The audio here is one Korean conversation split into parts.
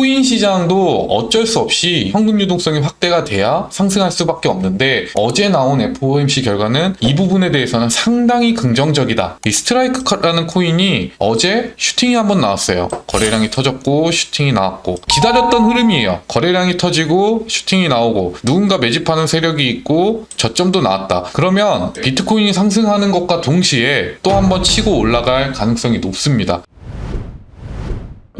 코인 시장도 어쩔 수 없이 현금 유동성이 확대가 돼야 상승할 수밖에 없는데 어제 나온 FOMC 결과는 이 부분에 대해서는 상당히 긍정적이다. 이 스트라이크라는 코인이 어제 슈팅이 한번 나왔어요. 거래량이 터졌고 슈팅이 나왔고 기다렸던 흐름이에요. 거래량이 터지고 슈팅이 나오고 누군가 매집하는 세력이 있고 저점도 나왔다. 그러면 비트코인이 상승하는 것과 동시에 또 한번 치고 올라갈 가능성이 높습니다.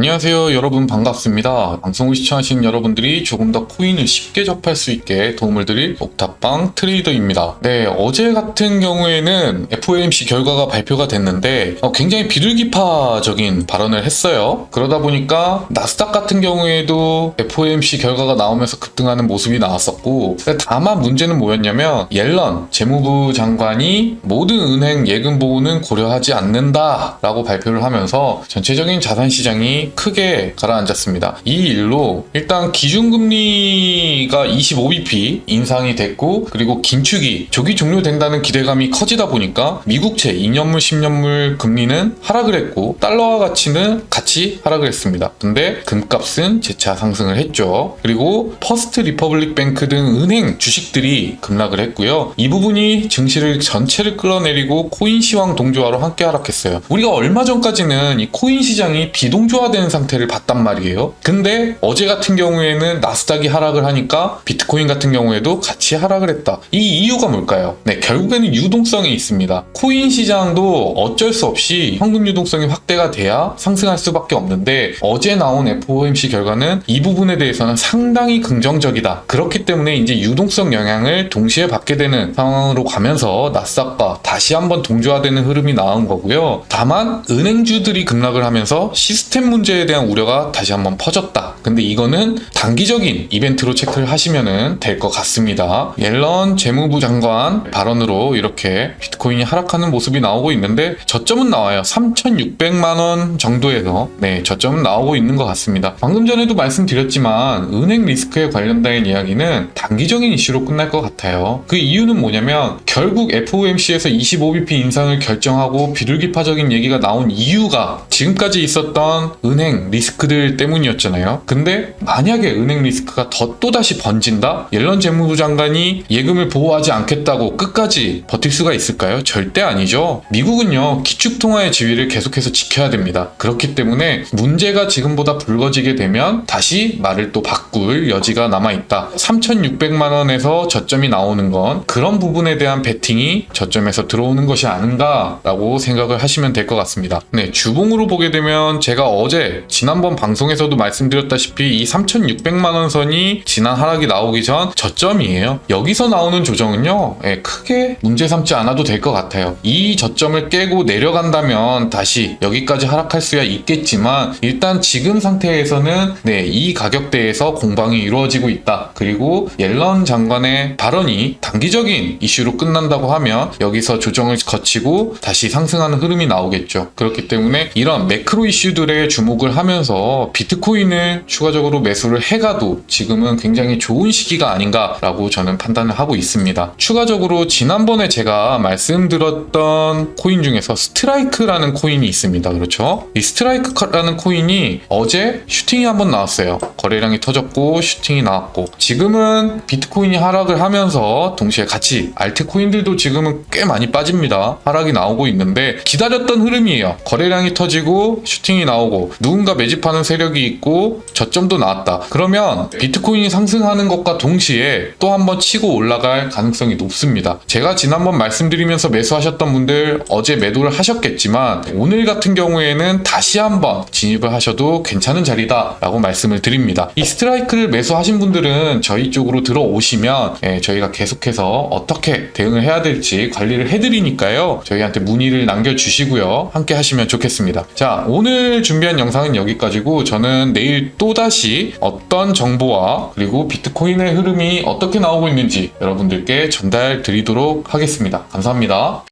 안녕하세요 여러분. 반갑습니다. 방송을 시청하시는 여러분들이 조금 더 코인을 쉽게 접할 수 있게 도움을 드릴 옥탑방 트레이더입니다. 네 어제 같은 경우에는 FOMC 결과가 발표가 됐는데 어, 굉장히 비둘기파적인 발언을 했어요. 그러다 보니까 나스닥 같은 경우에도 FOMC 결과가 나오면서 급등하는 모습이 나왔었고 다만 문제는 뭐였냐면 옐런 재무부 장관이 모든 은행 예금 보호는 고려하지 않는다 라고 발표를 하면서 전체적인 자산 시장이 크게 가라앉았습니다. 이 일로 일단 기준금리가 25bp 인상이 됐고 그리고 긴축이 조기 종료된다는 기대감이 커지다 보니까 미국채 2년물 10년물 금리는 하락을 했고 달러화 가치는 같이 하락을 했습니다. 근데 금값은 재차 상승을 했죠. 그리고 퍼스트 리퍼블릭 뱅크 등 은행 주식들이 급락을 했고요. 이 부분이 증시를 전체를 끌어내리고 코인 시황 동조화로 함께 하락했어요. 우리가 얼마 전까지는 이 코인 시장이 비동조화된 상태를 봤단 말이에요. 근데 어제 같은 경우에는 나스닥이 하락을 하니까 비트코인 같은 경우에도 같이 하락을 했다. 이 이유가 뭘까요? 네, 결국에는 유동성이 있습니다. 코인 시장도 어쩔 수 없이 현금 유동성이 확대가 돼야 상승할 수밖에 없는데 어제 나온 FOMC 결과는 이 부분에 대해서는 상당히 긍정적이다. 그렇기 때문에 이제 유동성 영향을 동시에 받게 되는 상황으로 가면서 나스닥과 다시 한번 동조화되는 흐름이 나온 거고요. 다만 은행주들이 급락을 하면서 시스템 문제 에 대한 우려가 다시 한번 퍼졌다. 근데 이거는 단기적인 이벤트로 체크를 하시면 될 것 같습니다. 옐런 재무부 장관 발언으로 이렇게 비트코인이 하락하는 모습이 나오고 있는데 저점은 나와요. 3,600만 원 정도에서 네 저점은 나오고 있는 것 같습니다. 방금 전에도 말씀드렸지만 은행 리스크에 관련된 이야기는 단기적인 이슈로 끝날 것 같아요. 그 이유는 뭐냐면 결국 FOMC에서 25bp 인상을 결정하고 비둘기파적인 얘기가 나온 이유가 지금까지 있었던 은행 리스크들 때문이었잖아요. 근데 만약에 은행 리스크가 더 또다시 번진다? 옐런 재무부 장관이 예금을 보호하지 않겠다고 끝까지 버틸 수가 있을까요? 절대 아니죠. 미국은요, 기축통화의 지위를 계속해서 지켜야 됩니다. 그렇기 때문에 문제가 지금보다 불거지게 되면 다시 말을 또 바꿀 여지가 남아있다. 3,600만 원에서 저점이 나오는 건 그런 부분에 대한 베팅이 저점에서 들어오는 것이 아닌가라고 생각을 하시면 될 것 같습니다. 네, 주봉으로 보게 되면 제가 어제 지난번 방송에서도 말씀드렸다시피 이 3,600만 원 선이 지난 하락이 나오기 전 저점이에요. 여기서 나오는 조정은요, 예, 크게 문제 삼지 않아도 될 것 같아요. 이 저점을 깨고 내려간다면 다시 여기까지 하락할 수야 있겠지만 일단 지금 상태에서는 네, 이 가격대에서 공방이 이루어지고 있다. 그리고 옐런 장관의 발언이 단기적인 이슈로 끝난다고 하면 여기서 조정을 거치고 다시 상승하는 흐름이 나오겠죠. 그렇기 때문에 이런 매크로 이슈들에 주목 을 하면서 비트코인을 추가적으로 매수를 해가도 지금은 굉장히 좋은 시기가 아닌가라고 저는 판단을 하고 있습니다. 추가적으로 지난번에 제가 말씀드렸던 코인 중에서 스트라이크라는 코인이 있습니다. 그렇죠? 이 스트라이크라는 코인이 어제 슈팅이 한번 나왔어요. 거래량이 터졌고 슈팅이 나왔고 지금은 비트코인이 하락을 하면서 동시에 같이 알트코인들도 지금은 꽤 많이 빠집니다. 하락이 나오고 있는데 기다렸던 흐름이에요. 거래량이 터지고 슈팅이 나오고 누군가 매집하는 세력이 있고 저점도 나왔다. 그러면 비트코인이 상승하는 것과 동시에 또 한번 치고 올라갈 가능성이 높습니다. 제가 지난번 말씀드리면서 매수하셨던 분들 어제 매도를 하셨겠지만 오늘 같은 경우에는 다시 한번 진입을 하셔도 괜찮은 자리다 라고 말씀을 드립니다. 이 스트라이크를 매수하신 분들은 저희 쪽으로 들어오시면 예, 저희가 계속해서 어떻게 대응을 해야 될지 관리를 해드리니까요. 저희한테 문의를 남겨주시고요. 함께 하시면 좋겠습니다. 자, 오늘 준비한 영상은 여기까지고 저는 내일 또다시 어떤 정보와 그리고 비트코인의 흐름이 어떻게 나오고 있는지 여러분들께 전달 드리도록 하겠습니다. 감사합니다.